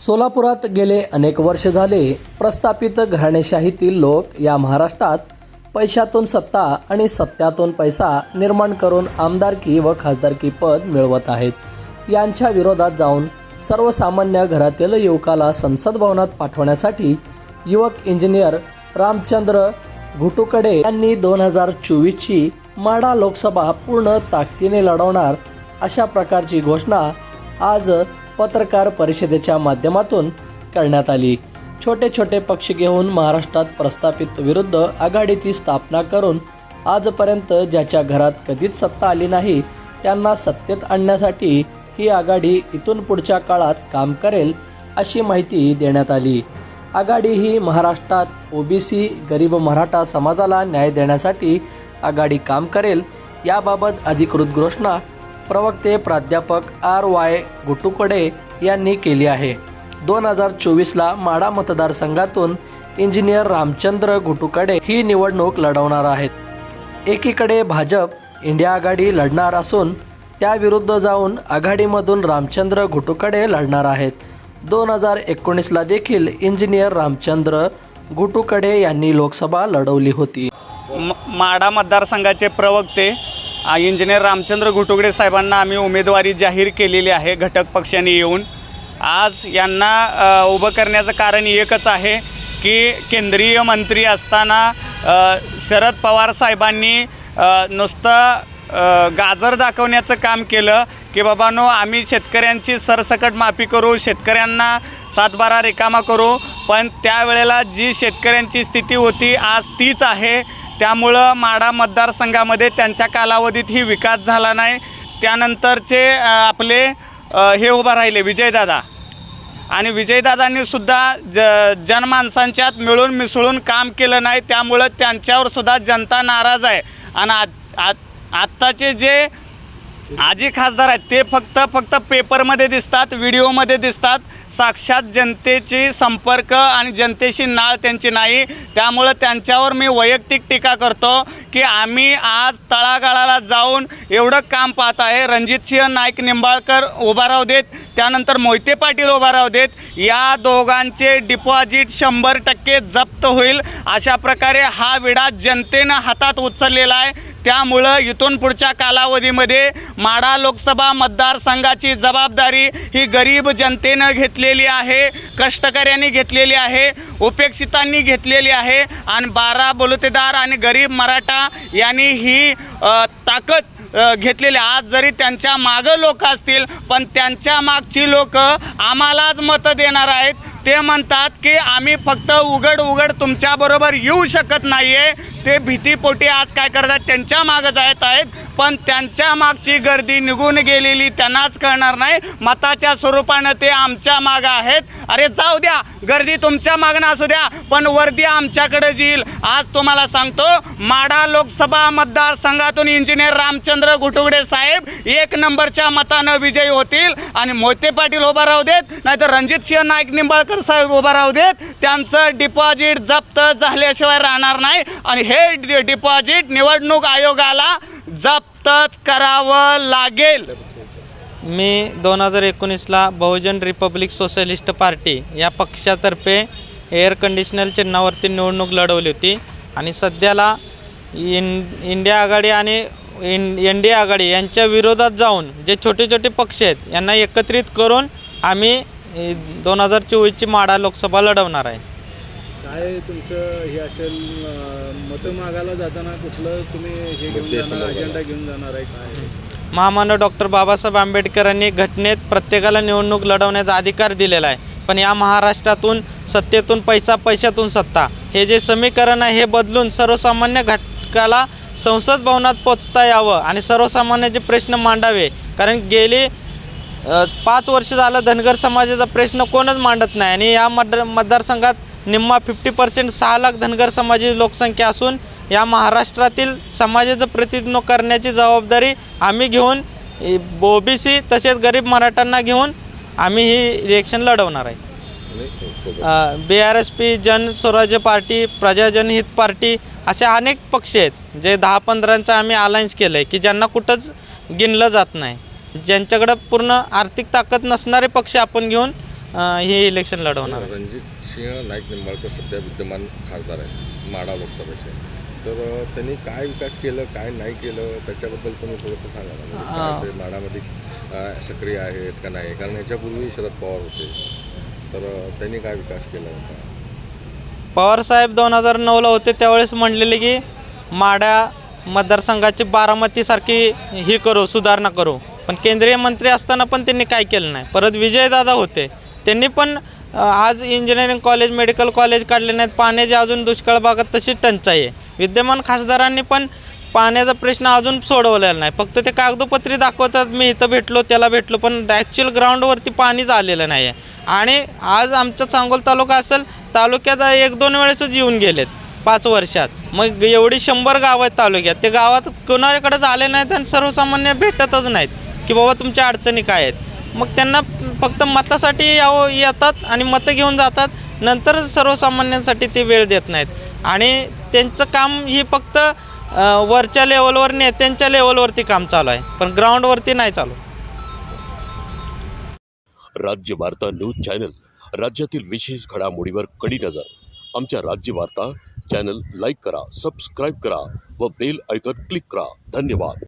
सोलापुरात गेले अनेक वर्ष झाले प्रस्थापित घराणेशाहीतील लोक या महाराष्ट्रात पैशातून सत्ता आणि सत्यातून पैसा निर्माण करून आमदारकी व खासदारकी पद मिळवत आहेत. यांच्या विरोधात जाऊन सर्वसामान्य घरातील युवकाला संसद भवनात पाठवण्यासाठी युवक इंजिनियर रामचंद्र घुटुकडे यांनी दोन हजार चोवीसची माढा लोकसभा पूर्ण ताकदीने लढवणार अशा प्रकारची घोषणा आज पत्रकार परिषदेच्या माध्यमातून करण्यात आली. छोटे छोटे पक्ष घेऊन महाराष्ट्रात प्रस्थापित विरुद्ध आघाडीची स्थापना करून आजपर्यंत ज्याच्या घरात कधीच सत्ता आली नाही त्यांना सत्तेत आणण्यासाठी ही आघाडी इथून पुढच्या काळात काम करेल अशी माहिती देण्यात आली. आघाडी ही महाराष्ट्रात ओबीसी गरीब मराठा समाजाला न्याय देण्यासाठी आघाडी काम करेल याबाबत अधिकृत घोषणा प्रवक्ते प्राध्यापक आर वाय गुटुकडे यांनी केली आहे. दोन हजार चोवीसला माडा मतदारसंघातून इंजिनियर रामचंद्र घुटुकडे ही निवडणूक लढवणार आहेत. एकीकडे भाजप इंडिया आघाडी लढणार असून त्याविरुद्ध जाऊन आघाडीमधून रामचंद्र घुटुकडे लढणार आहेत. दोन हजार एकोणीसला देखील इंजिनियर रामचंद्र घुटुकडे यांनी लोकसभा लढवली होती. म मतदारसंघाचे प्रवक्ते इंजिनियर रामचंद्र घुटुगडे साहेबांना आम्ही उमेदवारी जाहीर केलेली आहे घटक पक्षाने येऊन. आज यांना उभं करण्याचं कारण एकच आहे की केंद्रीय मंत्री असताना शरद पवार साहेबांनी नुसतं गाजर दाखवण्याचं काम केलं की बाबानो आम्ही शेतकऱ्यांची सरसकट माफी करू शेतकऱ्यांना सातबारा रिकामा करू पण त्यावेळेला जी शेतकऱ्यांची स्थिती होती आज तीच आहे त्यामुळं माडा मतदारसंघामध्ये त्यांच्या कालावधीतही विकास झाला नाही. त्यानंतरचे आपले हे उभं राहिले विजयदादा. आणि विजयदादांनी सुद्धा ज जनमानसांच्यात मिळून मिसळून काम केलं नाही. त्यामुळं त्यांच्यावरसुद्धा जनता नाराज आहे. आणि आज आत- आत्ताचे जे आजी खासदार आहेत ते फक्त फक्त पेपरमध्ये दिसतात व्हिडिओमध्ये दिसतात. साक्षात जनतेची संपर्क आणि जनतेशी नाळ त्यांची नाही. त्यामुळं त्यांच्यावर मी वैयक्तिक टीका करतो की आम्ही आज तळागाळाला जाऊन एवढं काम पाहत आहे. रणजितसिंह नाईक निंबाळकर उभा राहू देत त्यानंतर मोहिते पाटील उभा राहू देत. या दोघांचे डिपॉझिट शंभर टक्के जप्त होईल. अशा प्रकारे हा विडा जनतेनं हातात उचललेला आहे. त्यामुळं इथून पुढच्या कालावधीमध्ये माढा लोकसभा मतदारसंघाची जबाबदारी ही गरीब जनतेनं घेतलेली आहे कष्टकऱ्यांनी घेतलेली आहे उपेक्षितांनी घेतलेली आहे आणि बारा बलुतेदार आणि गरीब मराठा यांनी ही ताकद अ, घेतलेली आज जरी त्यांच्या मागं लोक असतील पण त्यांच्या मागची लोक आम्हालाच मतं देणार आहेत. ते म्हणतात की आम्ही फक्त उघड उघड तुमच्याबरोबर येऊ शकत नाही आहे ते भीतीपोटी आज काय करतात त्यांच्या मागं जात आहेत पण त्यांच्या मागची गर्दी निघून गेलेली त्यांनाच कळणार नाही. मताच्या स्वरूपानं ते आमच्या मागं आहेत. अरे जाऊ द्या गर्दी तुमच्या मागणं असू द्या पण वर्दी आमच्याकडे येईल आज तुम्हाला सांगतो माढा लोकसभा मतदारसंघातून इंजिनियर रामचंद्र घुटुगडे साहेब एक नंबरच्या मतानं विजयी होतील. आणि मोहिते पाटील उभा राहू देत नाहीतर रणजित सिंह नाईक निंबाळकर साहेब उभा राहू देत. त्यांचं डिपॉझिट जप्त झाल्याशिवाय राहणार नाही. आणि हे डि- डिपॉझिट निवडणूक आयोगाला जप्तच करावं लागेल. मी दोन हजार एकोणीसला बहुजन रिपब्लिक सोशलिस्ट पार्टी या पक्षातर्फे एअर कंडिशनर चिन्हावरती निवडणूक लढवली होती आणि सध्याला इन इंडिया आघाडी आणि इन एन डी ए आघाडी यांच्या विरोधात जाऊन जे छोटे छोटे पक्ष आहेत यांना एकत्रित करून आम्ही दोन हजार चोवीसची माडा लोकसभा लढवणार आहे. काय तुमचं हे असेल मतं मागायला जाताना कुठलं तुम्ही हे घेऊन जाणार अजेंडा घेऊन जाणार आहे काय? महामानव डॉक्टर बाबासाहेब आंबेडकरांनी घटनेत प्रत्येकाला निवडणूक लढवण्याचा अधिकार दिलेला आहे. पण या महाराष्ट्रातून सत्तेतून पैसा पैशातून सत्ता. हे जे समीकरण आहे हे बदलून सर्वसामान्य घटकाला संसद भवनात पोचता यावं आणि सर्वसामान्याचे प्रश्न मांडावे. कारण गेली पाच वर्ष झालं धनगर समाजाचा प्रश्न कोणच मांडत नाही आणि या मतदार मतदारसंघात निम्मा फिफ्टी पर्सेंट सहा लाख धनगर समाजाची लोकसंख्या असून या महाराष्ट्रातील समाजाचं प्रतिनिधित्व करण्याची जबाबदारी आम्ही घेऊन ओबीसी तसेच गरीब मराठ्यांना घेऊन आम्ही ही इलेक्शन लढवणार आहे. बी आर एस पी जन स्वराज्य पार्टी प्रजाजनहित पार्टी असे अनेक पक्ष आहेत जे दहा पंधरांचा आम्ही अलायन्स केलं आहे की ज्यांना कुठंच गिनलं जात नाही. ज्यांच्याकडं पूर्ण आर्थिक ताकद नसणारे पक्ष आपण घेऊन हे इलेक्शन लढवणार. आहे. रणजित सिंह नाईक निंबाळकर सध्या विद्यमान खासदार आहेत माडा लोकसभेचे. तर अ, त्यांनी काय विकास केलं काय नाही केलं त्याच्याबद्दल तुम्ही थोडंसं सांगा ना. म्हणजे काय ते माडामध्ये अ, सक्रिय आहेत का नाही? कारण ह्याच्यापूर्वी शरद पवार होते. तर अ, त्यांनी काय विकास केला होता? पवारसाहेब दोन हजार नऊला होते त्यावेळेस म्हणलेले की माड्या मतदारसंघाची बारामतीसारखी ही करू सुधारणा करू. पण केंद्रीय मंत्री असताना पण त्यांनी काय केलं नाही. परत विजयदादा होते. त्यांनी पण आज इंजिनिअरिंग कॉलेज मेडिकल कॉलेज काढले नाहीत. पाण्याची अजून दुष्काळ भागात तशी टंचाई आहे. विद्यमान खासदारांनी पण पाण्याचा प्रश्न अजून सोडवलेला नाही. फक्त ते कागदोपत्री दाखवतात मी इथं भेटलो त्याला भेटलो पण ॲक्च्युअल ग्राउंडवरती पाणीच आलेलं नाही आहे आणि आज आमचा सांगोल तालुका असेल तालुक्यात एक दोन वेळेसच येऊन गेलेत पाच वर्षात. मग एवढी शंभर गावं आहेत तालुक्यात. ते गावात कोणाकडेच आले नाहीत आणि सर्वसामान्य भेटतच नाहीत की बाबा तुमच्या अडचणी काय आहेत? मग त्यांना फक्त मतासाठी यावं येतात आणि मतं घेऊन जातात. नंतर सर्वसामान्यांसाठी ते वेळ देत नाहीत. आणि त्यांचं काम ही फक्त वरच्या लेवलवर नेत्यांच्या लेवलवरती काम चालू आहे. पण ग्राउंडवरती नाही चालू. राज्य वार्ता न्यूज चॅनल. राज्यातील विशेष घडामोडीवर कडी नजर. आमच्या राज्य वार्ता चॅनल लाईक करा सबस्क्राईब करा व बेल ऐकत क्लिक करा. धन्यवाद.